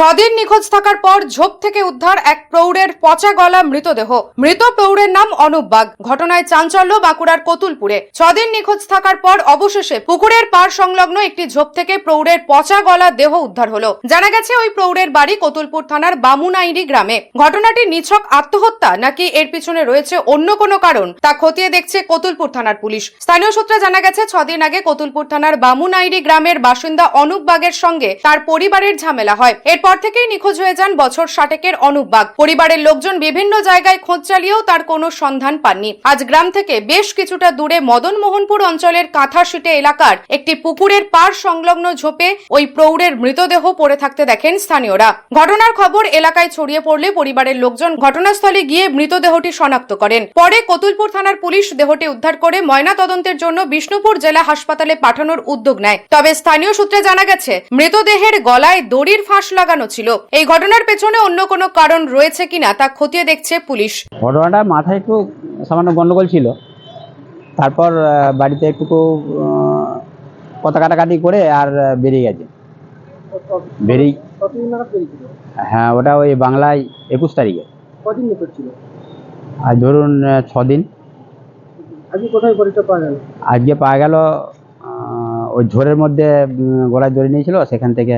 ছদিন নিখোঁজ থাকার পর ঝোপ থেকে উদ্ধার এক প্রৌঢ়ের পচা গলা মৃতদেহ। মৃত প্রৌঢ়ের নাম অনুপ বাগ। ঘটনায় চাঞ্চল্য বাঁকুড়ার কতুলপুরে। ছদিন নিখোঁজ থাকার পর অবশেষে পুকুরের পাড় সংলগ্ন একটি ঝোপ থেকে প্রৌঢ়ের পচা গলা দেহ উদ্ধার হলো। জানা গেছে, ওই প্রৌঢ়ের বাড়ি কতুলপুর থানার বামুনাইরি গ্রামে। ঘটনাটি নিছক আত্মহত্যা নাকি এর পিছনে রয়েছে অন্য কোনো কারণ, তা খতিয়ে দেখছে কতুলপুর থানার পুলিশ। স্থানীয় সূত্রে জানা গেছে, ছদিন আগে কতুলপুর থানার বামুনাইরি গ্রামের বাসিন্দা অনুপ বাগের সঙ্গে তার পরিবারের ঝামেলা হয়। এরপর থেকেই নিখোঁজ হয়ে যান বছর ষাটেকের অনুপ পরিবারের লোকজন বিভিন্ন জায়গায় খোঁজ চালিয়েও তার কোনো সন্ধান পাননি। আজ গ্রাম থেকে বেশ কিছুটা দূরে মদন মোহনপুর অঞ্চলের কাঁথাশিটে এলাকার একটি পুকুরের পাড় সংলগ্ন ঝোপে ওই প্রৌঢ়ের মৃতদেহ পড়ে থাকতে দেখেন স্থানীয়রা। ঘটনার খবর এলাকায় ছড়িয়ে পড়লে পরিবারের লোকজন ঘটনাস্থলে গিয়ে মৃতদেহটি শনাক্ত করেন। পরে কতুলপুর থানার পুলিশ দেহটি উদ্ধার করে ময়না তদন্তের জন্য বিষ্ণুপুর জেলা হাসপাতালে পাঠানোর উদ্যোগ নেয়। তবে স্থানীয় সূত্রে জানা গেছে, মৃতদেহের গলায় দড়ির ফাঁস লাগানো ছিল। এই ঘটনার পেছনে অন্য কোনো কারণ রয়েছে কিনা তা খতিয়ে দেখছে পুলিশ। ঘটনাটা মাথায় একটু সামান্য গন্ডগোল ছিল। তারপর বাড়িতে একটু কথা কাটাকাটি করে আর বেরিয়ে গেছে। বেরিয়ে হ্যাঁ ওটা ওই বাংলায় একুশ তারিখে। কদিন ছিল আর ধরুন আহ, ছ দিন আজকে কোথায় বডিটা পাওয়া গেল? আজকে পাওয়া গেল ওই ঝোরের মধ্যে গলায় দড়ি নিয়েছিল সেখান থেকে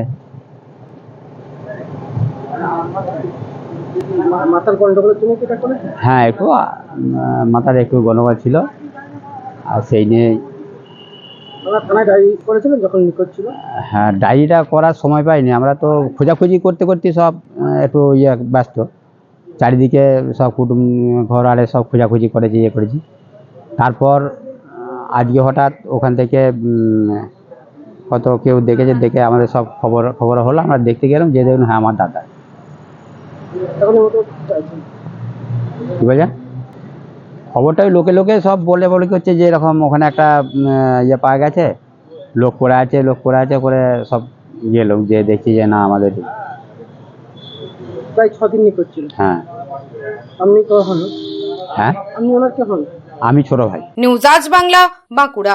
মাথার গন্ডগোলের জন্য কি এটা হ্যাঁ একটু মাথার একটু গন্ডগোল ছিল। আর সেই নিয়ে আমরা থানায় ডায়েরি করেছিলেন যখন নিখোঁজ ছিল? হ্যাঁ ডায়েরিটা করার সময় পাইনি। আমরা তো খোঁজাখুঁজি করতে করতে সব একটু ইয়ে ব্যস্ত। চারিদিকে সব কুটুম ঘর আরে সব খোঁজাখুঁজি করেছি ইয়ে করেছি। তারপর আজকে হঠাৎ ওখান থেকে হয়তো কেউ দেখেছে দেখে আমাদের সব খবর খবর হলো। আমরা দেখতে গেলাম যে দেখুন হ্যাঁ আমার দাদা। কী বলছেন খবরটা ওই লোকে লোকে সব বলে বলে কি হচ্ছে যে এরকম ওখানে একটা ইয়ে পাওয়া গেছে লোক পড়ে আছে লোক পড়ে আছে করে সব ইয়ে লোক যে দেখছি যে না আমাদের। প্রায় ছ নিখোঁজ ছিল হ্যাঁ। আপনি তো হন হ্যাঁ? আপনি ওনার কে হন? আমি ছোট ভাই। নিউজ আজ বাংলা বাঁকুড়া।